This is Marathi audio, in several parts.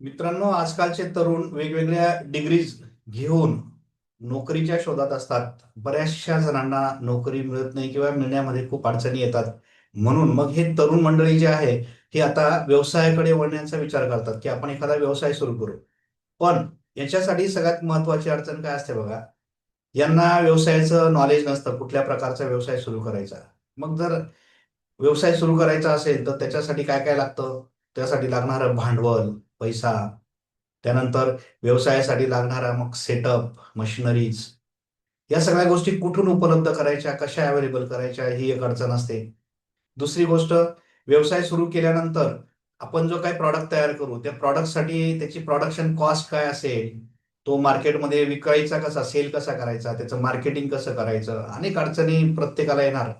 मित्रांनो आजकालचे तरुण वेगवेगळ्या डिग्रीज घेऊन नोकरीच्या शोधात असतात. बऱ्याचशा जणांना नोकरी मिळत नाही किंवा मिळण्यामध्ये खूप अडचणी येतात. म्हणून मग हे तरुण मंडळी जे आहे हे आता व्यवसायाकडे वळण्याचा विचार करतात की आपण एखादा व्यवसाय सुरू करू. पण याच्यासाठी सगळ्यात महत्वाची अडचण काय असते बघा? यांना व्यवसायाचं नॉलेज नसतं कुठल्या प्रकारचा व्यवसाय सुरू करायचा. मग जर व्यवसाय सुरू करायचा असेल तर त्याच्यासाठी काय काय लागतं? त्यासाठी लागणारं भांडवल पैसा. त्यानंतर व्यवसायासाठी लागणारा मग सेटअप मशिनरीज या सगळ्या गोष्टी कुठून उपलब्ध करायच्या कशा अवेलेबल करायच्या ही एक अडचण असते. दुसरी गोष्ट व्यवसाय सुरू केल्यानंतर आपण जो काही प्रॉडक्ट तयार करू त्या प्रॉडक्टसाठी त्याची प्रोडक्शन कॉस्ट काय असेल तो मार्केटमध्ये विकायचा कसा सेल कसा करायचा त्याचं मार्केटिंग कसं करायचं अनेक अडचणी प्रत्येकाला येणार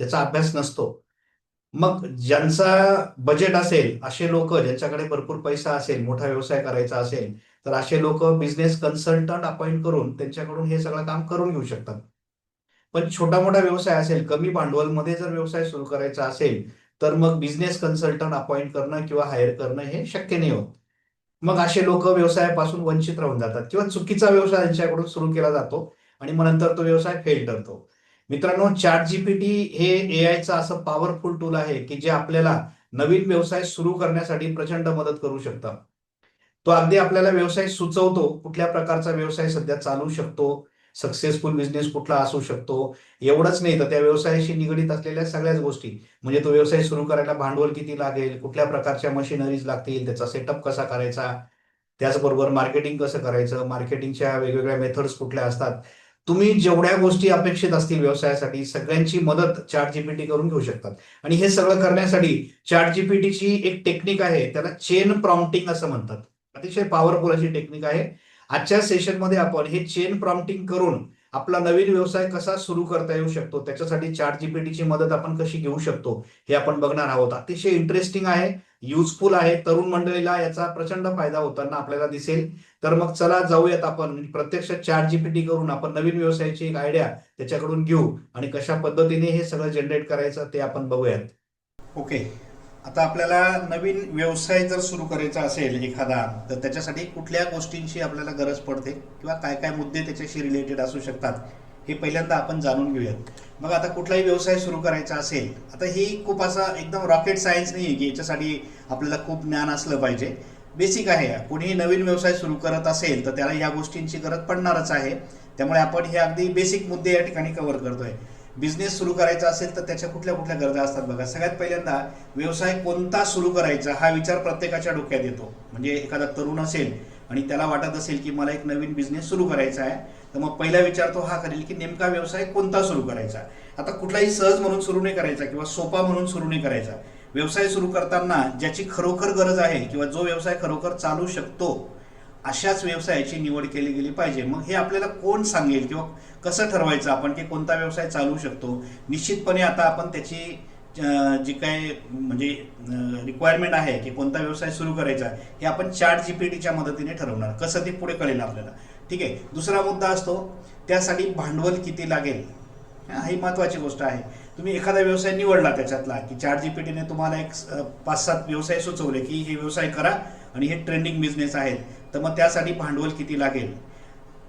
त्याचा अभ्यास नसतो. मग ज्यांचा बजेट असेल असे लोक ज्यांच्याकडे भरपूर पैसा असेल मोठा व्यवसाय करायचा असेल तर असे लोक बिझनेस कन्सल्टंट अपॉइंट करून त्यांच्याकडून हे सगळं काम करून घेऊ शकतात. पण छोटा मोठा व्यवसाय असेल कमी भांडवलमध्ये जर व्यवसाय सुरू करायचा असेल तर मग बिझनेस कन्सल्टंट अपॉइंट करणं किंवा हायर करणं हे शक्य नाही होत. मग असे लोक व्यवसायापासून वंचित राहून जातात किंवा चुकीचा व्यवसाय त्यांच्याकडून सुरू केला जातो आणि मग नंतर तो व्यवसाय फेल ठरतो. मित्रांनो चॅट जीपीटी हे ए आयचं असं पॉवरफुल टूल आहे की जे आपल्याला नवीन व्यवसाय सुरू करण्यासाठी प्रचंड मदत करू शकतं. तो अगदी आपल्याला व्यवसाय सुचवतो कुठल्या प्रकारचा व्यवसाय सध्या चालू शकतो सक्सेसफुल बिझनेस कुठला असू शकतो एवढंच नाही तर त्या व्यवसायाशी निगडीत असलेल्या सगळ्याच गोष्टी म्हणजे तो व्यवसाय सुरू करायला भांडवल किती लागेल कुठल्या प्रकारच्या मशिनरीज लागतील त्याचा सेटअप कसा करायचा त्याचबरोबर मार्केटिंग कसं करायचं मार्केटिंगच्या वेगवेगळ्या मेथड्स कुठल्या असतात तुम्ही जेवढ्या गोष्टी अपेक्षित असतील व्यवसायासाठी सगळ्यांची मदत चॅट जीपीटी करून घेऊ शकतात. आणि हे सगळं करण्यासाठी चॅट जीपीटीची एक टेक्निक आहे त्याला चेन प्रॉम्प्टिंग असं म्हणतात. अतिशय पॉवरफुल अशी टेक्निक आहे. आजच्या सेशनमध्ये आपण हे चेन प्रॉम्प्टिंग करून आपला नवीन व्यवसाय कसा सुरू करता येऊ शकतो त्याच्यासाठी चॅट जीपीटीची मदत आपण कशी घेऊ शकतो हे आपण बघणार आहोत. अतिशय इंटरेस्टिंग आहे. युजफुल आहे. तरुण मंडळीला याचा प्रचंड फायदा होताना आपल्याला दिसेल. तर मग चला जाऊयात आपण. प्रत्यक्ष चॅट जीपीटी करून आपण नवीन व्यवसायाची एक आयडिया त्याच्याकडून घेऊ आणि कशा पद्धतीने हे सगळं जनरेट करायचं ते आपण बघूयात. ओके आता आपल्याला नवीन व्यवसाय जर सुरू करायचा असेल एखादा तर त्याच्यासाठी कुठल्या गोष्टींची आपल्याला गरज पडते? किंवा काय काय मुद्दे त्याच्याशी रिलेटेड असू शकतात? हे पहिल्यांदा आपण जाणून घेऊयात. मग आता कुठलाही व्यवसाय सुरू करायचा असेल आता ही खूप असा एकदम रॉकेट सायन्स नाही आहे की याच्यासाठी आपल्याला खूप ज्ञान असलं पाहिजे. बेसिक आहे कोणीही नवीन व्यवसाय सुरू करत असेल तर त्याला या गोष्टींची गरज पडणारच आहे. त्यामुळे आपण हे अगदी बेसिक मुद्दे या ठिकाणी कव्हर करतोय. बिझनेस सुरू करायचा असेल तर त्याच्या कुठल्या कुठल्या गरजा असतात बघा. सगळ्यात पहिल्यांदा व्यवसाय कोणता सुरू करायचा हा विचार प्रत्येकाच्या डोक्यात येतो. म्हणजे एखादा तरुण असेल आणि त्याला वाटत असेल की मला एक नवीन बिझनेस सुरू करायचा आहे. तर मग पहिला विचार तो हा करेल की नेमका व्यवसाय कोणता सुरू करायचा? आता कुठलाही सहज म्हणून सुरू नाही करायचा किंवा सोपा म्हणून सुरू नाही करायचा. व्यवसाय सुरू करताना ज्याची खरोखर गरज आहे किंवा जो व्यवसाय खरोखर चालू शकतो अशाच व्यवसायाची निवड केली गेली पाहिजे. मग हे आपल्याला कोण सांगेल किंवा कसं ठरवायचं आपण की कोणता व्यवसाय चालू शकतो? निश्चितपणे आता आपण त्याची जी काय म्हणजे रिक्वायरमेंट आहे की कोणता व्यवसाय सुरू करायचा हे आपण चार्ट टीच्या मदतीने ठरवणार. कसं ते पुढे कळेल आपल्याला. ठीक आहे? दुसरा मुद्दा असतो त्यासाठी भांडवल किती लागेल? ही महत्त्वाची गोष्ट आहे. तुम्ही एखादा व्यवसाय निवडला त्याच्यातला की चार टीने तुम्हाला एक पाच सात व्यवसाय सुचवले की हे व्यवसाय करा आणि हे ट्रेंडिंग बिझनेस आहेत. तर मग त्यासाठी भांडवल किती लागेल?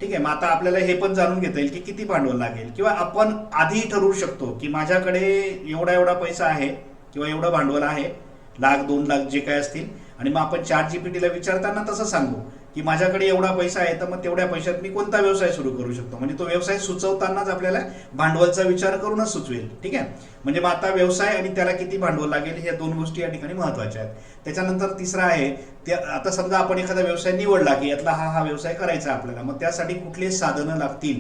ठीक आहे मग आता आपल्याला हे पण जाणून घेता येईल की किती भांडवल लागेल. किंवा आपण आधी ठरवू शकतो की माझ्याकडे एवढा एवढा पैसा आहे किंवा एवढं भांडवल आहे लाख दोन लाख जे काय असतील आणि मग आपण चार जीपीटीला विचारताना तसं सांगू. की माझ्याकडे एवढा पैसा आहे तर मग तेवढ्या पैशात मी कोणता व्यवसाय सुरू करू शकतो? म्हणजे तो व्यवसाय सुचवतानाच आपल्याला भांडवलचा विचार करूनच सुचवेल. ठीक आहे? म्हणजे मग आता व्यवसाय आणि त्याला किती भांडवल लागेल ह्या दोन गोष्टी या ठिकाणी महत्त्वाच्या आहेत. त्याच्यानंतर तिसरा आहे ते आता समजा आपण एखादा व्यवसाय निवडला की यातला हा हा व्यवसाय करायचा आपल्याला मग त्यासाठी कुठले साधनं लागतील?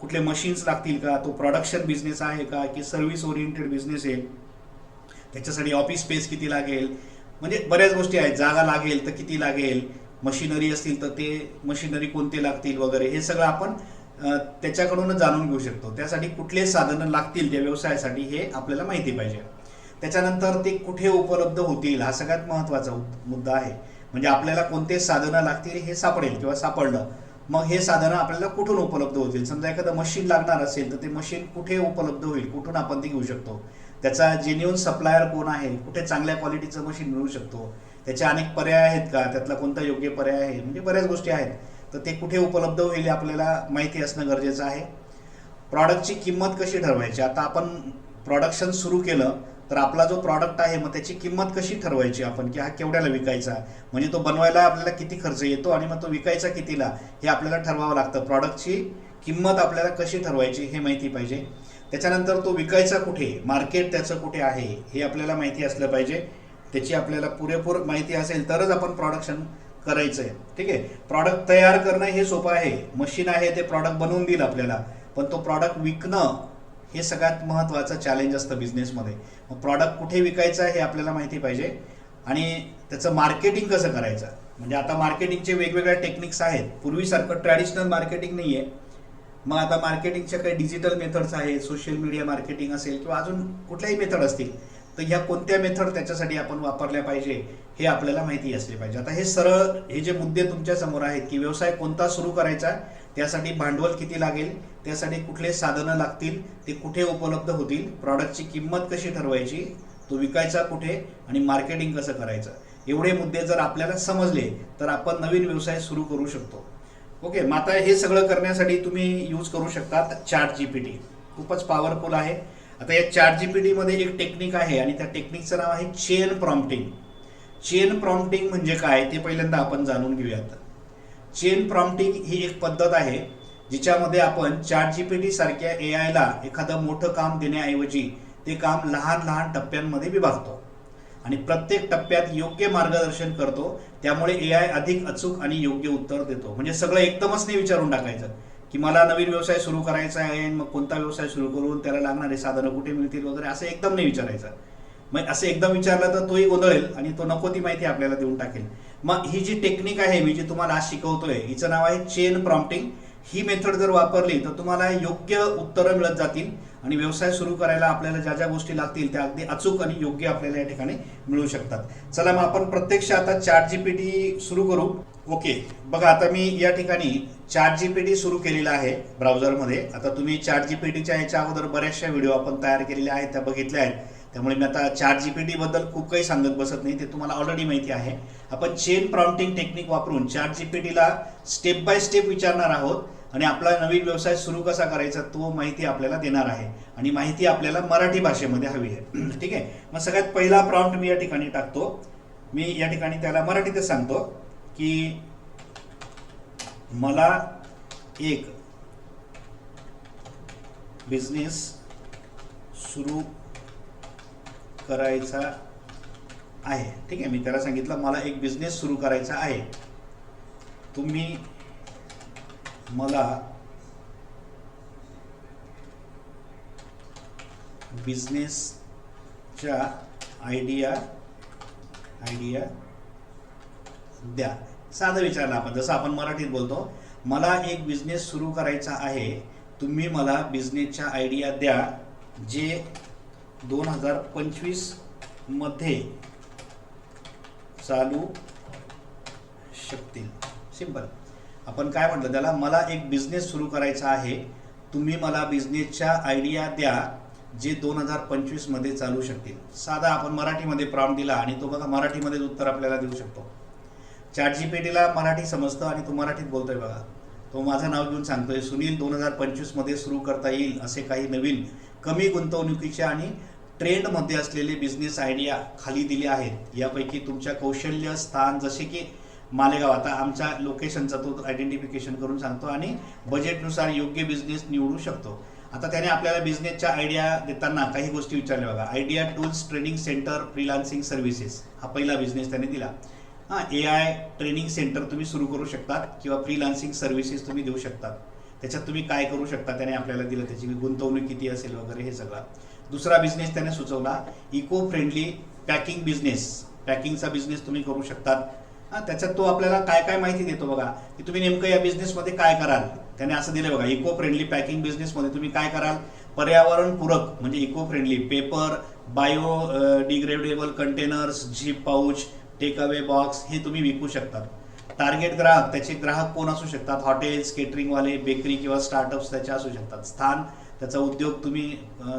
कुठले मशीन्स लागतील का? तो प्रोडक्शन बिझनेस आहे का? की सर्व्हिस ओरिएंटेड बिझनेस आहे? त्याच्यासाठी ऑफिस स्पेस किती लागेल? म्हणजे बऱ्याच गोष्टी आहेत. जागा लागेल तर किती लागेल? मशिनरी असतील तर ते मशिनरी कोणते लागतील वगैरे हे सगळं आपण त्याच्याकडूनच जाणून घेऊ शकतो. त्यासाठी कुठले साधनं लागतील त्या व्यवसायासाठी हे आपल्याला माहिती पाहिजे. त्याच्यानंतर ते कुठे उपलब्ध होतील हा सगळ्यात महत्त्वाचा मुद्दा आहे. म्हणजे आपल्याला कोणते साधनं लागतील हे सापडेल किंवा सापडलं. मग हे साधनं आपल्याला कुठून उपलब्ध होतील? समजा एखादं मशीन लागणार असेल तर ते मशीन कुठे उपलब्ध होईल? कुठून आपण ते घेऊ शकतो? त्याचा जेन्युन सप्लायर कोण आहे? कुठे चांगल्या क्वालिटीचं मशीन मिळू शकतो? त्याचे अनेक पर्याय आहेत का? त्यातला कोणता योग्य पर्याय आहे? म्हणजे बऱ्याच गोष्टी आहेत. तर ते कुठे उपलब्ध होईल आपल्याला माहिती असणं गरजेचं आहे. प्रॉडक्टची किंमत कशी ठरवायची? आता आपण प्रॉडक्शन सुरू केलं तर आपला जो प्रॉडक्ट आहे मग त्याची किंमत कशी ठरवायची आपण? की हा केवढ्याला विकायचा? म्हणजे तो बनवायला आपल्याला किती खर्च येतो आणि मग तो विकायचा कितीला? हे आपल्याला ठरवावं लागतं. प्रॉडक्टची किंमत आपल्याला कशी ठरवायची हे माहिती पाहिजे. त्याच्यानंतर तो विकायचा कुठे? मार्केट त्याचं कुठे आहे? हे आपल्याला माहिती असलं पाहिजे. त्याची आपल्याला पुरेपूर माहिती असेल तरच आपण प्रॉडक्शन करायचं आहे ठीक आहे? प्रॉडक्ट तयार करणं हे सोपं आहे. मशीन आहे ते प्रॉडक्ट बनवून देईल आपल्याला. पण तो प्रॉडक्ट विकणं हे सगळ्यात महत्त्वाचं चॅलेंज असतं बिझनेसमध्ये मग प्रॉडक्ट कुठे विकायचं हे आपल्याला माहिती पाहिजे. आणि त्याचं मार्केटिंग कसं करायचं? म्हणजे आता मार्केटिंगचे वेगवेगळ्या टेक्निक्स आहेत. पूर्वीसारखं ट्रॅडिशनल मार्केटिंग नाही आहे मग आता मार्केटिंगच्या काही डिजिटल मेथड्स आहेत. सोशल मीडिया मार्केटिंग असेल किंवा अजून कुठल्याही मेथड असतील. तर ह्या कोणत्या मेथड त्याच्यासाठी आपण वापरल्या पाहिजे हे आपल्याला माहिती असले पाहिजे. आता हे सरळ हे जे मुद्दे तुमच्यासमोर आहेत की व्यवसाय कोणता सुरू करायचा त्यासाठी भांडवल किती लागेल त्यासाठी कुठले साधनं लागतील ते कुठे उपलब्ध होतील प्रॉडक्टची किंमत कशी ठरवायची तो विकायचा कुठे आणि मार्केटिंग कसं करायचं एवढे मुद्दे जर आपल्याला समजले तर आपण नवीन व्यवसाय सुरू करू शकतो. ओके मग आता हे सगळं करण्यासाठी तुम्ही यूज करू शकतात चार्ट जी पी टी खूपच पॉवरफुल आहे. आता या चार जी पी एक टेक्निक आहे आणि त्या टेक्निकचं नाव आहे चेन प्रॉम्प्टिंग चेन प्रॉम्प्टिंग म्हणजे काय ते पहिल्यांदा आपण जाणून घेऊयात. चेन प्रॉम्प्टिंग ही एक पद्धत आहे जिच्यामध्ये आपण चार जी पी सारख्या ए आयला एखादं मोठं काम देण्याऐवजी ते काम लहान लहान टप्प्यांमध्ये विभागतो. आणि प्रत्येक टप्प्यात योग्य मार्गदर्शन करतो त्यामुळे ए आय अधिक अचूक आणि योग्य उत्तर देतो. म्हणजे सगळं एकदमच नाही विचारून टाकायचं. की मला नवीन व्यवसाय सुरू करायचा आहे मग कोणता व्यवसाय सुरू करून त्याला लागणारे साधनं कुठे मिळतील वगैरे असं एकदम नाही विचारायचं. मग असं एकदम विचारलं तर तोही गोंधळेल आणि तो नको ती माहिती आपल्याला देऊन टाकेल. मग ही जी टेक्निक आहे मी जी तुम्हाला आज शिकवतोय हिचं नाव आहे चेन प्रॉम्प्टिंग ही मेथड जर वापरली तर तुम्हाला योग्य उत्तरं मिळत जातील आणि व्यवसाय सुरू करायला आपल्याला ज्या ज्या गोष्टी लागतील त्या अगदी अचूक आणि योग्य आपल्याला या ठिकाणी मिळू शकतात. चला मग आपण प्रत्यक्ष आता चॅट जीपीटी सुरू करू. ओके. बघा आता मी या ठिकाणी चार्ट जीपीटी सुरू केलेला आहे ब्राउझरमध्ये. आता तुम्ही चॅट जीपीटीच्या याच्या अगोदर बऱ्याचशा व्हिडिओ आपण तयार केलेल्या आहेत त्या बघितल्या आहेत. त्यामुळे मी आता चार्ट जीपीटी बद्दल खूप काही सांगत बसत नाही ते तुम्हाला ऑलरेडी माहिती आहे. आपण चेन प्रॉम्प्टिंग टेक्निक वापरून चार्ट जीपीटीला स्टेप बाय स्टेप विचारणार आहोत आणि आपला नवीन व्यवसाय सुरू कसा करायचा तो माहिती आपल्याला देणार आहे. आणि माहिती आपल्याला मराठी भाषेमध्ये हवी आहे. ठीक आहे? मग सगळ्यात पहिला प्रॉम्प्ट मी या ठिकाणी टाकतो. मी या ठिकाणी त्याला मराठीतच सांगतो. की मला एक बिझनेस सुरू करायचा आहे. ठीक आहे मी त्याला सांगितलं मला एक बिझनेस सुरू करायचा आहे. तुम्ही मला बिझनेसच्या आयडिया आयडिया द्या. साधं विचारलं आपण. जसं आपण मराठीत बोलतो मला एक बिझनेस सुरू करायचा आहे. तुम्ही मला बिझनेसच्या आयडिया द्या जे दोन हजार पंचवीसमध्ये चालू शकतील. सिंपल आपण काय म्हटलं? त्याला मला एक बिझनेस सुरू करायचा आहे. तुम्ही मला बिझनेसच्या आयडिया द्या जे दोन हजार पंचवीसमध्ये चालू शकतील. साधा आपण मराठीमध्ये प्रॉम्प्ट दिला आणि तो बघा मराठीमध्येच उत्तर आपल्याला देऊ शकतो. चॅट जीपीटीला मराठी समजतं आणि तो मराठीत बोलतोय बघा. तो माझं नाव घेऊन सांगतोय सुनील दोन हजार पंचवीसमध्ये सुरू करता येईल असे काही नवीन कमी गुंतवणुकीचे आणि ट्रेंडमध्ये असलेले बिझनेस आयडिया खाली दिले आहेत. यापैकी तुमच्या कौशल्य स्थान जसे की मालेगाव आता आमच्या लोकेशनचा तो आयडेंटिफिकेशन करून सांगतो आणि बजेटनुसार योग्य बिझनेस निवडू शकतो. आता त्याने आपल्याला बिझनेसच्या आयडिया देताना काही गोष्टी विचारल्या बघा. Idea tools training centre freelancing services हा पहिला बिझनेस त्याने दिला. हां ए आय ट्रेनिंग सेंटर तुम्ही सुरू करू शकतात किंवा फ्रीलान्सिंग सर्व्हिसेस तुम्ही देऊ शकतात. त्याच्यात तुम्ही काय करू शकता त्याने आपल्याला दिलं त्याची गुंतवणूक किती असेल वगैरे हे सगळं. दुसरा बिझनेस त्याने सुचवला इको फ्रेंडली पॅकिंग बिझनेस पॅकिंगचा बिझनेस तुम्ही करू शकतात. हां त्याच्यात तो आपल्याला काय काय माहिती देतो बघा की तुम्ही नेमकं या बिझनेसमध्ये काय कराल? त्याने असं दिलं बघा इको फ्रेंडली पॅकिंग बिझनेसमध्ये तुम्ही काय कराल? पर्यावरण पूरक म्हणजे eco friendly paper biodegradable containers zip pouch take away box हे तुम्ही विकू शकतात. टार्गेट ग्राहक त्याचे ग्राहक कोण असू शकतात? हॉटेल्स केटरिंगवाले बेकरी किंवा स्टार्टअप्स त्याचे असू शकतात. स्थान त्याचा उद्योग तुम्ही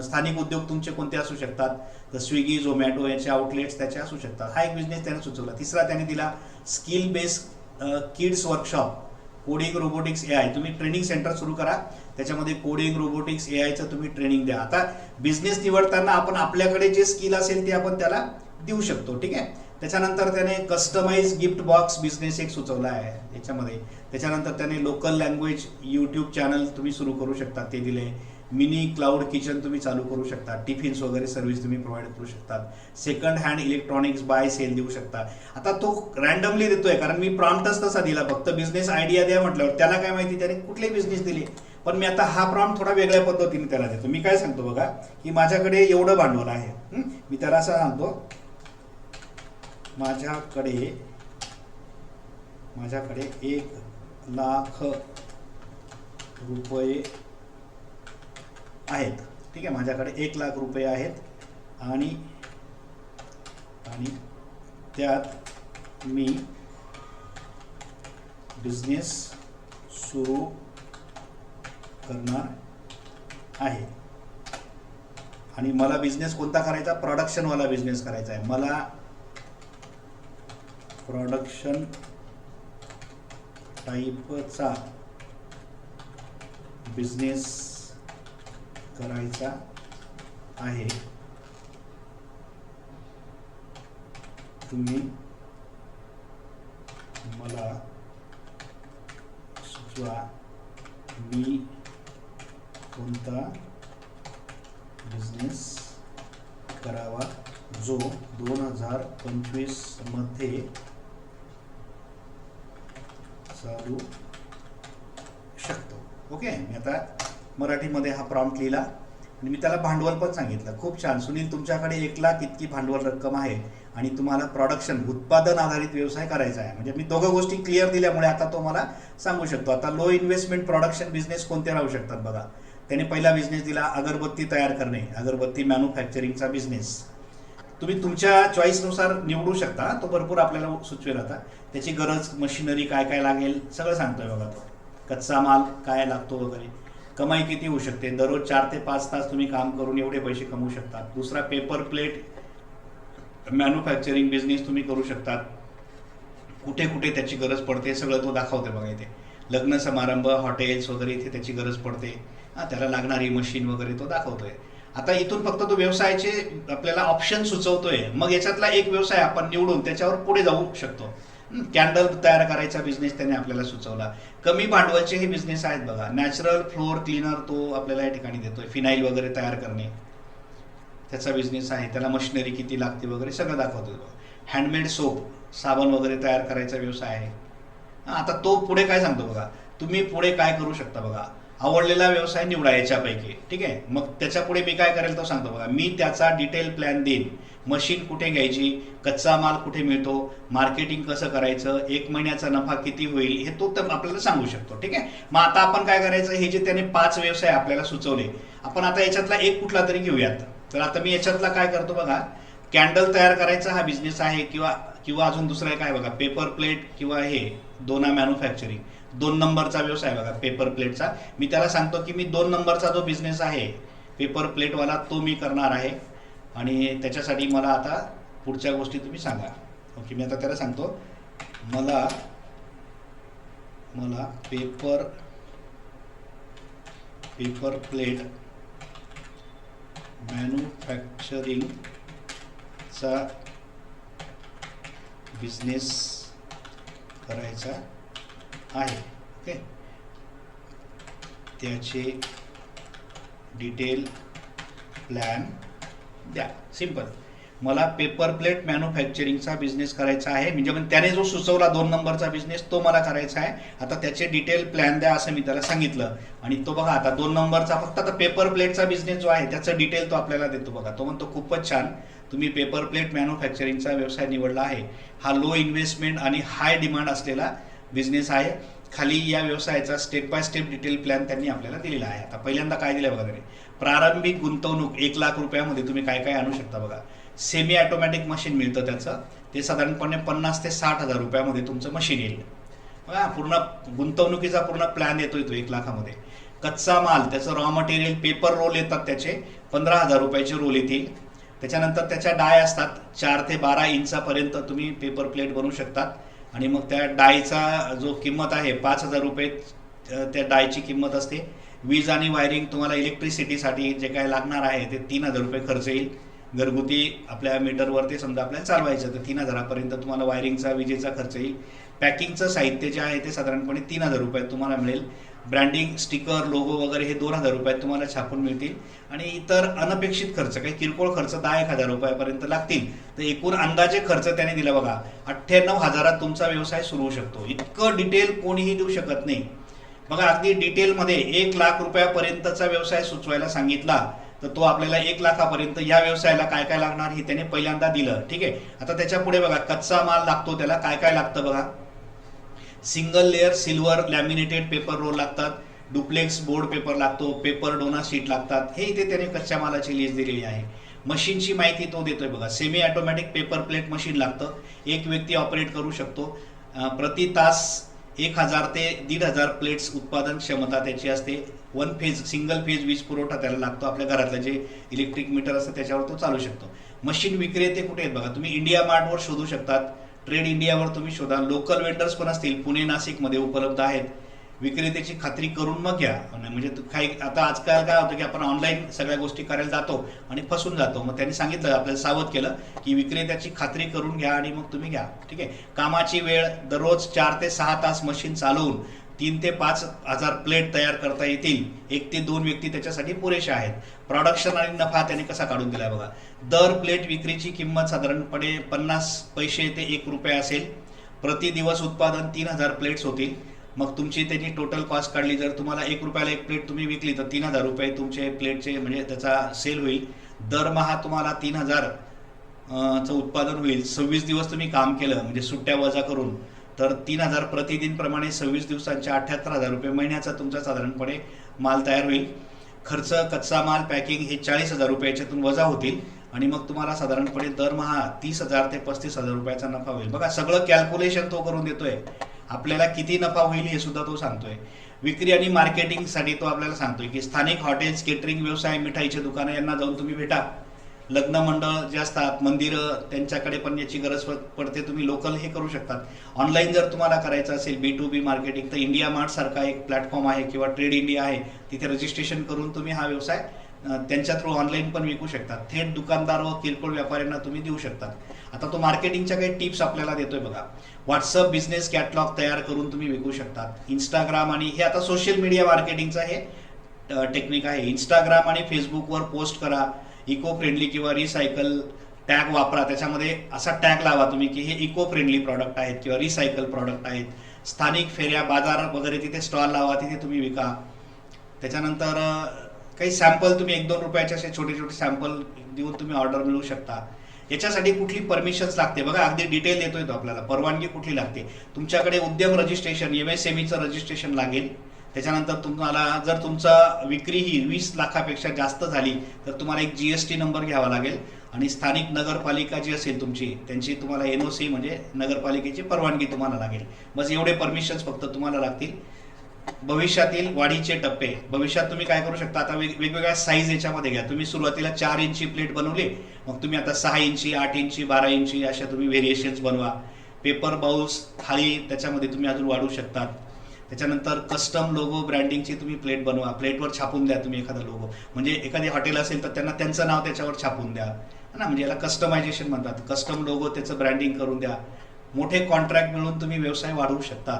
स्थानिक उद्योग तुमचे कोणते असू शकतात? तर स्विगी झोमॅटो याचे आउटलेट्स त्याचे असू शकतात. हा एक बिझनेस त्याने सुचवला. तिसरा त्याने दिला skill based kids workshop coding robotics A I तुम्ही ट्रेनिंग सेंटर सुरू करा. त्याच्यामध्ये कोडिंग रोबोटिक्स ए आयचं तुम्ही ट्रेनिंग द्या. आता बिझनेस निवडताना आपण आपल्याकडे जे स्किल असेल ते आपण त्याला देऊ शकतो. ठीक आहे? त्याच्यानंतर त्याने कस्टमाइज गिफ्ट बॉक्स बिझनेस एक सुचवला आहे याच्यामध्ये. त्याच्यानंतर त्याने लोकल लँग्वेज यूट्यूब चॅनल तुम्ही सुरू करू शकता ते दिले. मिनी क्लाउड किचन तुम्ही चालू करू शकता. टिफिन्स वगैरे सर्व्हिस तुम्ही प्रोव्हाइड करू शकता. Second hand electronics buy sell देऊ शकता. आता तो रँडमली देतोय कारण मी प्रॉम्प्टच तसा दिला. फक्त बिझनेस आयडिया द्या म्हटल्यावर त्याला काय माहिती? त्याने कुठले बिझनेस दिले? पण मी आता हा प्रॉम्प्ट थोडा वेगळ्या पद्धतीने त्याला देतो. मी काय सांगतो बघा की माझ्याकडे एवढं भांडवल आहे. मी त्याला असं सांगतो माझ्याकडे माझ्याकडे एक लाख रुपये आहेत. ठीक आहे माझ्याकडे एक लाख रुपये आहेत आणि आणि त्यात मी बिझनेस सुरू करणार आहे. आणि मला बिझनेस कोणता करायचा? प्रोडक्शनवाला बिझनेस करायचा आहे. मला प्रोडक्शन टाईपचा बिझनेस करायचा आहे. तुम्ही मला सुचवा मी कोणता बिझनेस करावा जो दोन हजार पंचवीसमध्ये चालू शकतो. ओके? मी आता मराठीमध्ये हा प्रॉम्प्ट लिहिला आणि मी त्याला भांडवल पण सांगितलं. खूप छान. सुनील तुमच्याकडे एक लाख इतकी भांडवल रक्कम आहे आणि तुम्हाला प्रॉडक्शन उत्पादन आधारित व्यवसाय करायचा आहे. म्हणजे मी दोघं गोष्टी क्लिअर दिल्यामुळे आता तो मला सांगू शकतो. आता लो इन्व्हेस्टमेंट प्रॉडक्शन बिझनेस कोणते राहू शकतात बघा. त्याने पहिला बिझनेस दिला अगरबत्ती तयार करणे अगरबत्ती मॅन्युफॅक्चरिंगचा बिझनेस तुम्ही तुमच्या चॉईसनुसार निवडू शकता. तो भरपूर आपल्याला सुचवेल आता. त्याची गरज मशिनरी काय काय लागेल सगळं सांगतोय बघा तो. कच्चा माल काय लागतो वगैरे. कमाई किती होऊ शकते? दररोज चार ते पाच तास तुम्ही काम करून एवढे पैसे कमवू शकतात. दुसरा पेपर प्लेट मॅन्युफॅक्चरिंग बिझनेस तुम्ही करू शकतात. कुठे कुठे त्याची गरज पडते सगळं तो दाखवते बघा इथे. लग्न समारंभ हॉटेल्स वगैरे इथे त्याची गरज पडते. हा त्याला लागणारी मशीन वगैरे तो दाखवतोय. आता इथून फक्त तो व्यवसायाचे आपल्याला ऑप्शन सुचवतोय. मग याच्यातला एक व्यवसाय आपण निवडून त्याच्यावर पुढे जाऊ शकतो. कॅन्डल तयार करायचा बिझनेस त्याने आपल्याला सुचवला. कमी भांडवलचे हे बिझनेस आहेत बघा. नॅचरल फ्लोअर क्लीनर तो आपल्याला या ठिकाणी देतोय. फिनाईल वगैरे तयार करणे. त्याचा बिझनेस आहे. त्याला मशिनरी किती लागते वगैरे सगळं दाखवतोय हँडमेड सोप साबण वगैरे तयार करायचा व्यवसाय आहे. आता तो पुढे काय सांगतो बघा? तुम्ही पुढे काय करू शकता बघा? आवडलेला व्यवसाय निवडा याच्यापैकी. ठीक आहे? मग त्याच्या पुढे मी काय करेल तो सांगतो बघा. मी त्याचा डिटेल प्लॅन देईन. मशीन कुठे घ्यायची कच्चा माल कुठे मिळतो मार्केटिंग कसं करायचं एक महिन्याचा नफा किती होईल हे तो तर आपल्याला सांगू शकतो ठीक आहे? मग आता आपण काय करायचं हे जे त्याने पाच व्यवसाय आपल्याला सुचवले आपण आता याच्यातला एक कुठला तरी घेऊयात. तर आता मी याच्यातला काय करतो बघा कॅन्डल तयार करायचा हा बिझनेस आहे किंवा किंवा अजून दुसरा काय आहे बघा पेपर प्लेट किंवा हे दोना मॅन्युफॅक्चरिंग दोन नंबरचा व्यवसाय बघा पेपर प्लेटचा मी त्याला सांगतो की मी दोन नंबरचा जो बिझनेस आहे पेपर प्लेटवाला तो मी करणार आहे. आणि त्याच्यासाठी मला आता पुढच्या गोष्टी तुम्ही सांगा. ओके मी आता त्याला सांगतो. मला मला पेपर पेपर प्लेट मॅन्युफॅक्चरिंगचा बिझनेस करायचा आहे. ओके त्याचे डिटेल प्लॅन द्या. सिंपल मला पेपर प्लेट मॅन्युफॅक्चरिंगचा बिझनेस करायचा आहे. म्हणजे पण त्याने जो सुचवला दोन नंबरचा बिझनेस तो मला करायचा आहे. आता त्याचे डिटेल प्लॅन द्या असं मी त्याला सांगितलं. आणि तो बघा आता दोन नंबरचा फक्त आता पेपर प्लेटचा बिझनेस जो आहे त्याचं डिटेल तो आपल्याला देतो बघा. तो म्हणतो खूपच छान. तुम्ही पेपर प्लेट मॅन्युफॅक्चरिंगचा व्यवसाय निवडला आहे. हा लो इन्व्हेस्टमेंट आणि हाय डिमांड असलेला बिझनेस आहे. खाली या व्यवसायाचा step by step detail plan त्यांनी आपल्याला दिलेला आहे. आता पहिल्यांदा काय दिलं बघा त्याने? प्रारंभिक गुंतवणूक एक लाख रुपयामध्ये तुम्ही काय काय आणू शकता बघा. सेमी ऑटोमॅटिक मशीन मिळतं त्याचं. ते साधारणपणे पन्नास ते साठ हजार रुपयामध्ये तुमचं मशीन येईल. बघा पूर्ण गुंतवणुकीचा पूर्ण प्लॅन येतोय तो एक लाखामध्ये. कच्चा माल त्याचं रॉ मटेरियल पेपर रोल येतात त्याचे. पंधरा हजार रुपयाचे रोल येतील. त्याच्यानंतर त्याच्या डाय असतात. चार ते बारा इंचापर्यंत तुम्ही पेपर प्लेट बनवू शकतात. आणि मग त्या डायचा जो किंमत आहे पाच हजार रुपये त्या डायची किंमत असते. वीज आणि वायरिंग तुम्हाला इलेक्ट्रिसिटीसाठी जे काय लागणार आहे ते तीन हजार रुपये खर्च येईल. घरगुती आपल्या मीटरवरती समजा आपल्याला चालवायचं तर तीन हजारापर्यंत तुम्हाला वायरिंगचा विजेचा खर्च येईल. पॅकिंगचं साहित्य जे आहे ते साधारणपणे तीन हजार रुपयात तुम्हाला मिळेल. ब्रँडिंग स्टिकर लोगो वगैरे हे दोन हजार रुपयात तुम्हाला छापून मिळतील. आणि इतर अनपेक्षित खर्च काही किरकोळ खर्च दहा एक हजार रुपयापर्यंत लागतील. तर एकूण अंदाजे खर्च त्याने दिला बघा अठ्ठ्याण्णव हजारात तुमचा व्यवसाय सुरू होऊ शकतो. इतकं डिटेल कोणीही देऊ शकत नाही. बघा अगदी डिटेलमध्ये एक लाख रुपयापर्यंतचा व्यवसाय सुचवायला सांगितला तर तो आपल्याला एक लाखापर्यंत या व्यवसायाला काय काय लागणार हे त्याने पहिल्यांदा दिलं. ठीक आहे? आता त्याच्या पुढे बघा कच्चा माल लागतो त्याला काय काय लागतं बघा? Single layer silver laminated paper roll लागतात डुप्लेक्स बोर्ड पेपर लागतो पेपर डोना शीट लागतात. हे इथे त्याने कच्च्या मालाची लिस्ट दिलेली आहे. मशीनची माहिती तो देतोय बघा. Semi automatic paper plate machine लागतं. एक व्यक्ती ऑपरेट करू शकतो. प्रति तास एक हजार ते दीड हजार प्लेट्स उत्पादन क्षमता त्याची असते. वन फेज सिंगल फेज वीज पुरवठा त्याला लागतो. आपल्या घरातलं जे इलेक्ट्रिक मीटर असतं त्याच्यावर तो चालू शकतो. मशीन विक्रेते कुठे आहेत बघा? तुम्ही इंडिया मार्टवर शोधू शकतात. ट्रेड इंडियावर तुम्ही शोधा. लोकल वेंडर्स पण असतील. पुणे नाशिकमध्ये उपलब्ध आहेत. विक्रेत्याची खात्री करून मग घ्या. म्हणजे काही आता आजकाल काय होतं की आपण ऑनलाईन सगळ्या गोष्टी करायला जातो आणि फसून जातो. मग त्यांनी सांगितलं आपल्याला सावध केलं की विक्रेत्याची खात्री करून घ्या आणि मग तुम्ही घ्या. ठीक आहे? कामाची वेळ दररोज चार ते सहा तास मशीन चालवून तीन ते पाच हजार प्लेट तयार करता येतील. एक ते दोन व्यक्ती त्याच्यासाठी पुरेशा आहेत. प्रॉडक्शन आणि नफा त्याने कसा काढून दिला बघा. दर प्लेट विक्रीची किंमत साधारणपणे पन्नास पैसे ते एक रुपये असेल. प्रति दिवस उत्पादन तीन हजार प्लेट्स होतील. मग तुमची त्याची टोटल कॉस्ट काढली. जर तुम्हाला एक रुपयाला एक प्लेट तुम्ही विकली तर तीन हजार रुपये तुमचे प्लेटचे म्हणजे त्याचा सेल होईल. दरमहा तुम्हाला तीन हजार चं उत्पादन होईल. सव्वीस दिवस तुम्ही काम केलं म्हणजे सुट्ट्या वजा करून. तर तीन हजार प्रतिदिनप्रमाणे सव्वीस दिवसांच्या अठ्ठ्याहत्तर हजार रुपये महिन्याचा तुमचा साधारणपणे माल तयार होईल. खर्च कच्चा माल पॅकिंग हे चाळीस हजार रुपये याच्यातून वजा होतील. आणि मग तुम्हाला साधारणपणे दरमहा तीस हजार ते पस्तीस हजार रुपयाचा नफा होईल. बघा सगळं कॅल्क्युलेशन तो करून देतोय. आपल्याला किती नफा होईल हे सुद्धा तो सांगतोय. विक्री आणि मार्केटिंगसाठी तो आपल्याला सांगतोय की स्थानिक हॉटेल्स केटरिंग व्यवसाय मिठाईचे दुकानं यांना जाऊन तुम्ही भेटा. लग्न मंडळ जे असतात मंदिरं त्यांच्याकडे पण याची गरज पडते. तुम्ही लोकल हे करू शकतात. ऑनलाईन जर तुम्हाला करायचं असेल बी टू बी मार्केटिंग तर इंडिया मार्ट सारखा एक प्लॅटफॉर्म आहे किंवा ट्रेड इंडिया आहे. तिथे रजिस्ट्रेशन करून तुम्ही हा व्यवसाय त्यांच्या थ्रू ऑनलाईन पण विकू शकतात. थेट दुकानदार व किरकोळ व्यापाऱ्यांना तुम्ही देऊ शकतात. आता तो मार्केटिंगच्या काही टिप्स आपल्याला देतोय बघा. व्हॉट्सअप बिझनेस कॅटलॉग तयार करून तुम्ही विकू शकतात. इंस्टाग्राम आणि हे आता सोशल मीडिया मार्केटिंगचं हे टेक्निक आहे. इंस्टाग्राम आणि फेसबुकवर पोस्ट करा. इको फ्रेंडली किंवा रिसायकल टॅग वापरा. त्याच्यामध्ये असा टॅग लावा तुम्ही की हे इको फ्रेंडली प्रॉडक्ट आहेत किंवा रिसायकल प्रॉडक्ट आहेत. स्थानिक फेऱ्या बाजार वगैरे तिथे स्टॉल लावा तिथे तुम्ही विका. त्याच्यानंतर काही सॅम्पल तुम्ही एक दोन रुपयाचे असे छोटे छोटे सॅम्पल देऊन तुम्ही ऑर्डर मिळवू शकता. याच्यासाठी कुठली परमिशन्स लागते? बघा अगदी डिटेल येतो तो आपल्याला. परवानगी कुठली लागते? तुमच्याकडे Udyam registration M S M ईचं registration लागेल. त्याच्यानंतर तुम्हाला जर तुमचा विक्री ही वीस लाखापेक्षा जास्त झाली तर तुम्हाला एक जी एस टी नंबर घ्यावा लागेल. आणि स्थानिक नगरपालिका जी असेल तुमची त्यांची तुम्हाला एन ओ सी म्हणजे नगरपालिकेची परवानगी तुम्हाला लागेल. बस एवढे परमिशन्स फक्त तुम्हाला लागतील. भविष्यातील वाढीचे टप्पे. भविष्यात तुम्ही काय करू शकता? आता वेग- वेगवेगळ्या साईज याच्यामध्ये घ्या. तुम्ही सुरुवातीला चार इंची प्लेट बनवली मग तुम्ही आता सहा इंची आठ इंची बारा इंची अशा तुम्ही व्हेरिएशन्स बनवा. पेपर बाउल्स थाळी त्याच्यामध्ये तुम्ही अजून वाढू शकतात. त्याच्यानंतर कस्टम लोगो ब्रँडिंगची तुम्ही प्लेट बनवा. प्लेटवर छापून द्या तुम्ही एखादा लोगो म्हणजे एखादी हॉटेल असेल तर त्यांना त्यांचं नाव त्याच्यावर छापून द्या. ना? म्हणजे याला कस्टमायझेशन म्हणतात. कस्टम लोगो त्याचं ब्रँडिंग करून द्या. मोठे कॉन्ट्रॅक्ट मिळून तुम्ही व्यवसाय वाढवू शकतात.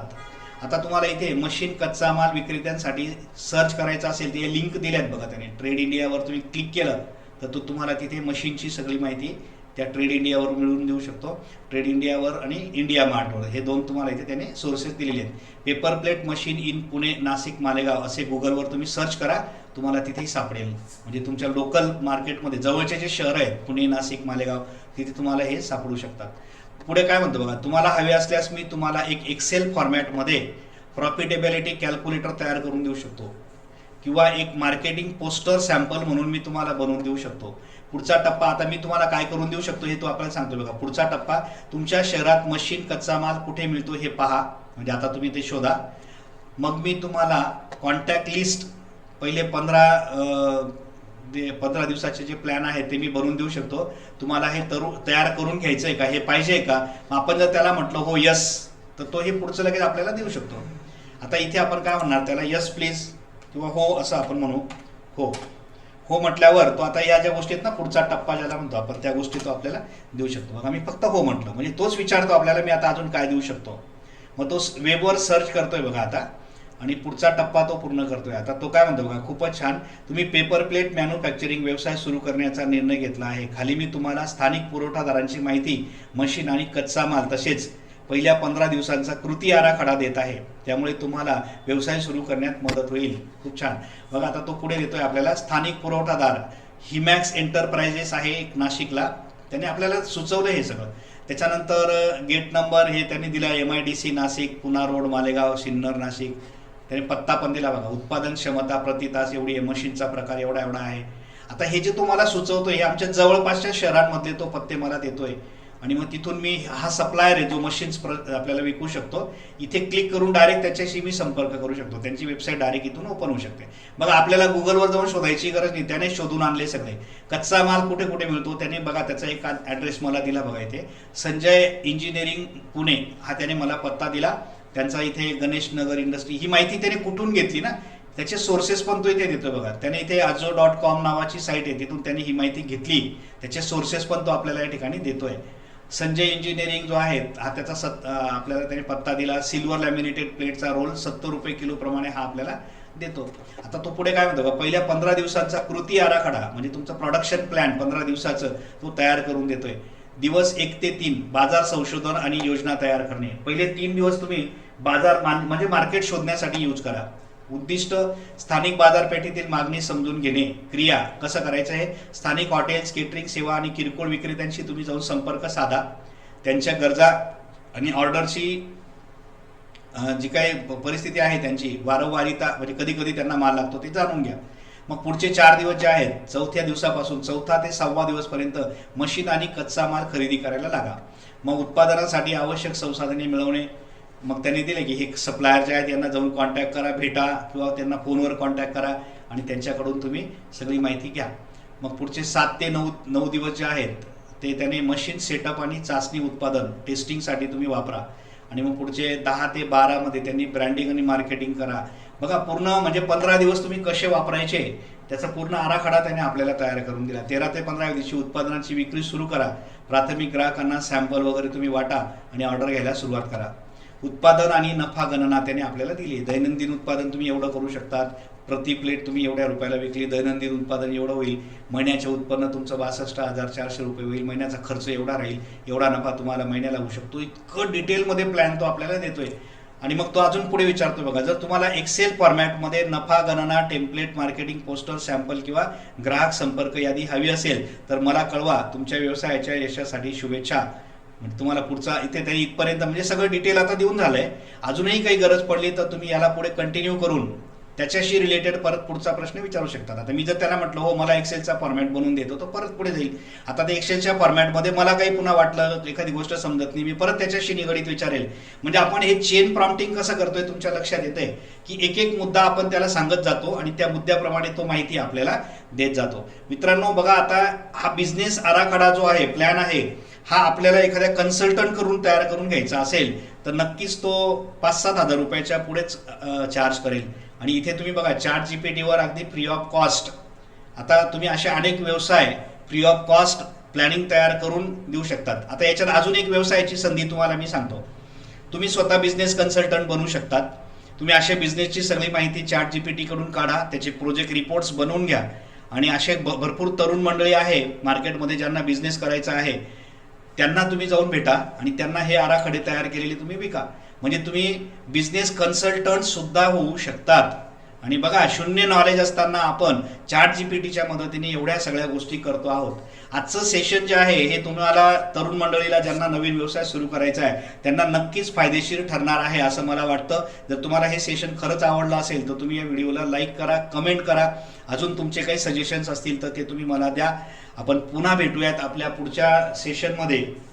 आता तुम्हाला इथे मशीन कच्चा माल विक्रेत्यांसाठी सर्च करायचा असेल ते लिंक दिल्यात बघा त्याने. ट्रेड इंडियावर तुम्ही क्लिक केलं तर तो तुम्हाला तिथे मशीनची सगळी माहिती त्या ट्रेड इंडियावर मिळवून देऊ शकतो. ट्रेड इंडियावर आणि इंडिया मार्टवर हे दोन तुम्हाला इथे त्याने सोर्सेस दिलेले आहेत. Paper plate machine in Pune Nashik Malegaon असे गुगलवर तुम्ही सर्च करा. तुम्हाला तिथेही सापडेल. म्हणजे तुमच्या लोकल मार्केटमध्ये जवळचे जे शहर आहेत पुणे नाशिक मालेगाव तिथे तुम्हाला हे सापडू शकतात. पुढे काय म्हणतो बघा तुम्हाला हवे असल्यास मी तुम्हाला एक एक्सेल फॉर्मॅटमध्ये प्रॉफिटेबिलिटी कॅल्क्युलेटर तयार करून देऊ शकतो. किंवा एक मार्केटिंग पोस्टर सॅम्पल म्हणून मी तुम्हाला बनवून देऊ शकतो. पुढचा टप्पा आता मी तुम्हाला काय करून देऊ शकतो हे तो आपल्याला सांगतो बघा. पुढचा टप्पा तुमच्या शहरात मशीन कच्चा माल कुठे मिळतो हे पहा. म्हणजे आता तुम्ही ते शोधा. मग मी तुम्हाला कॉन्टॅक्ट लिस्ट पहिले पंधरा ते पंधरा दिवसाचे जे प्लॅन आहे ते मी बनवून देऊ शकतो. तुम्हाला हे तरू तयार करून घ्यायचं आहे का? हे पाहिजे का? मग आपण जर त्याला म्हटलं हो यस तर तो हे पुढचं लगेच आपल्याला देऊ शकतो. आता इथे आपण काय म्हणणार? त्याला यस प्लीज किंवा हो असं आपण म्हणू. हो. हो म्हटल्यावर तो आता या ज्या गोष्टी आहेत ना पुढचा टप्पा ज्याला म्हणतो आपण त्या गोष्टी तो आपल्याला देऊ शकतो. बघा मी फक्त हो म्हटलं. म्हणजे तोच विचारतो आपल्याला मी आता अजून काय देऊ शकतो? मग तो वेबवर सर्च करतोय बघा आता. आणि पुढचा टप्पा तो पूर्ण करतोय. आता तो काय म्हणतो बघा खूपच छान. तुम्ही पेपर प्लेट मॅन्युफॅक्चरिंग व्यवसाय सुरू करण्याचा निर्णय घेतला आहे. खाली मी तुम्हाला स्थानिक पुरवठादारांची माहिती मशीन आणि कच्चा माल तसेच पहिल्या पंधरा दिवसांचा कृती आराखडा देत आहे. त्यामुळे तुम्हाला व्यवसाय सुरू करण्यात मदत होईल. खूप छान. बघा आता तो पुढे देतोय आपल्याला. स्थानिक पुरवठादार हिमॅक्स एंटरप्राइजेस आहे एक नाशिकला. त्याने आपल्याला सुचवलं हे सगळं. त्याच्यानंतर गेट नंबर हे त्यांनी दिला M I D C Nashik Poona road Malegaon Sinnar Nashik. त्याने पत्ता पण दिला बघा. उत्पादन क्षमता प्रति तास एवढी आहे मशीनचा प्रकार एवढा एवढा आहे. आता हे जे तुम्हाला सुचवतो हे आमच्या जवळपासच्या शहरांमधले तो पत्ते मला देतोय आणि मग तिथून मी हा सप्लायर आहे जो मशीन्स आपल्याला विकू शकतो. इथे क्लिक करून डायरेक्ट त्याच्याशी मी संपर्क करू शकतो. त्यांची वेबसाईट डायरेक्ट इथून ओपन होऊ शकते. बघा आपल्याला गुगलवर जाऊन शोधायची गरज नाही. त्याने शोधून आणले सगळे. कच्चा माल कुठे कुठे मिळतो? त्याने बघा त्याचा एक ॲड्रेस मला दिला बघा इथे. संजय इंजिनिअरिंग पुणे. हा त्याने मला पत्ता दिला. त्यांचा इथे गणेश नगर इंडस्ट्री ही माहिती त्याने कुठून घेतली ना? त्याचे सोर्सेस पण तो इथे देतो बघा. त्याने इथे अजो डॉट कॉम नावाची साईट आहे तिथून त्यांनी ही माहिती घेतली. त्याचे सोर्सेस पण तो आपल्याला या ठिकाणी देतोय. संजय इंजिनिअरिंग जो आहे हा त्याचा सत आपल्याला त्याने पत्ता दिला. सिल्वर लॅमिनेटेड प्लेटचा रोल सत्तर रुपये किलो प्रमाणे हा आपल्याला देतो. आता तो पुढे काय म्हणतो पहिल्या पंधरा दिवसांचा कृती आराखडा म्हणजे तुमचं प्रोडक्शन प्लॅन पंधरा दिवसाचं तो तयार करून देतोय. दिवस एक ते तीन बाजार संशोधन आणि योजना तयार करणे. पहिले तीन दिवस तुम्ही बाजार मान- म्हणजे मार्केट शोधण्यासाठी यूज करा. उद्दिष्ट स्थानिक बाजारपेठेतील मागणी समजून घेणे. क्रिया कसं करायचं आहे स्थानिक हॉटेल्स केटरिंग सेवा आणि किरकोळ विक्रेत्यांशी तुम्ही जाऊन संपर्क साधा. त्यांच्या गरजा आणि ऑर्डरची जी काही परिस्थिती आहे त्यांची वारंवारिता म्हणजे कधी कधी त्यांना माल लागतो ते जाणून घ्या. मग पुढचे चार दिवस जे आहेत चौथ्या दिवसापासून चौथा ते सहावा दिवसपर्यंत मशीन आणि कच्चा माल खरेदी करायला लागा. मग उत्पादनासाठी आवश्यक संसाधने मिळवणे. मग त्यांनी दिले की हे सप्लायर जे आहेत यांना जाऊन कॉन्टॅक्ट करा भेटा किंवा त्यांना फोनवर कॉन्टॅक्ट करा आणि त्यांच्याकडून तुम्ही सगळी माहिती घ्या. मग पुढचे सात ते नऊ नऊ दिवस जे आहेत ते त्याने मशीन सेटअप आणि चाचणी उत्पादन टेस्टिंगसाठी तुम्ही वापरा. आणि मग पुढचे दहा ते बारामध्ये त्यांनी ब्रँडिंग आणि मार्केटिंग करा. बघा पूर्ण म्हणजे पंधरा दिवस तुम्ही कसे वापरायचे त्याचा पूर्ण आराखडा त्याने आपल्याला तयार करून दिला. तेरा ते पंधरा दिवशी उत्पादनाची विक्री सुरू करा. प्राथमिक ग्राहकांना सॅम्पल वगैरे तुम्ही वाटा आणि ऑर्डर घ्यायला सुरुवात करा. उत्पादन आणि नफा गणना त्याने आपल्याला दिली. दैनंदिन उत्पादन तुम्ही एवढं करू शकतात. प्रति प्लेट तुम्ही एवढ्या रुपयाला विकली दैनंदिन उत्पादन एवढं होईल महिन्याचे उत्पन्न तुमचं बासष्ट हजार चारशे रुपये होईल महिन्याचा खर्च एवढा राहील एवढा नफा तुम्हाला महिन्याला होऊ शकतो. इतकं डिटेलमध्ये प्लॅन तो आपल्याला देतोय. आणि मग तो अजून पुढे विचारतो बघा जर तुम्हाला एक्सेल फॉर्मॅटमध्ये नफा गणना टेम्पलेट मार्केटिंग पोस्टर सॅम्पल किंवा ग्राहक संपर्क यादी हवी असेल तर मला कळवा. तुमच्या व्यवसायाच्या यशासाठी शुभेच्छा. म्हणजे तुम्हाला पुढचा इथे तरी इथपर्यंत म्हणजे सगळं डिटेल आता देऊन झालंय. अजूनही काही गरज पडली तर तुम्ही याला पुढे कंटिन्यू करून त्याच्याशी रिलेटेड परत पुढचा प्रश्न विचारू शकतात. आता मी जर त्याला म्हटलं हो मला एक्सेलचा फॉर्मॅट बनवून देतो तो परत पुढे जाईल. आता ते एक्सेलच्या फॉर्मॅटमध्ये मला काही पुन्हा वाटलं एखादी गोष्ट समजत नाही मी परत त्याच्याशी निगडीत विचारेल. म्हणजे आपण हे चेन प्रॉम्प्टिंग कसं करतोय तुमच्या लक्षात येतंय? की एक एक मुद्दा आपण त्याला सांगत जातो आणि त्या मुद्द्याप्रमाणे तो माहिती आपल्याला देत जातो. मित्रांनो बघा आता हा बिझनेस आराखडा जो आहे प्लॅन आहे हा आपल्याला एखाद्या कन्सल्टंट करून तयार करून घ्यायचा असेल तर नक्कीच तो पाच सात हजार रुपयाच्या पुढेच चार्ज करेल. आणि इथे तुम्ही बघा चार्ट टीवर अगदी फ्री ऑफ कॉस्ट आता तुम्ही असे अनेक व्यवसाय फ्री ऑफ कॉस्ट प्लॅनिंग तयार करून देऊ शकतात. आता याच्यात अजून एक व्यवसायाची संधी तुम्हाला मी सांगतो. तुम्ही स्वतः बिझनेस कन्सल्टंट बनू शकतात. तुम्ही अशा बिझनेसची सगळी माहिती चॅट पी टीकडून काढा त्याचे प्रोजेक्ट रिपोर्ट्स बनवून घ्या. आणि असे भ- भरपूर तरुण मंडळी आहे मार्केटमध्ये ज्यांना बिझनेस करायचा आहे त्यांना तुम्ही जाऊन भेटा आणि त्यांना हे आराखडे तयार केलेले तुम्ही विका. म्हणजे तुम्ही बिझनेस कन्सल्टंट सुद्धा होऊ शकतात. आणि बघा शून्य नॉलेज असताना आपण चॅट टीच्या मदतीने एवढ्या सगळ्या गोष्टी करतो आहोत. आजचं सेशन जे आहे हे तुम्हाला तरुण मंडळीला ज्यांना नवीन व्यवसाय सुरू करायचा आहे त्यांना नक्कीच फायदेशीर ठरणार आहे असं मला वाटतं. जर तुम्हाला हे सेशन खरंच आवडलं असेल तर तुम्ही या व्हिडिओला लाईक करा कमेंट करा. अजून तुमचे काही सजेशन्स असतील तर ते तुम्ही मला द्या. आपण पुन्हा भेटूयात आपल्या पुढच्या सेशनमध्ये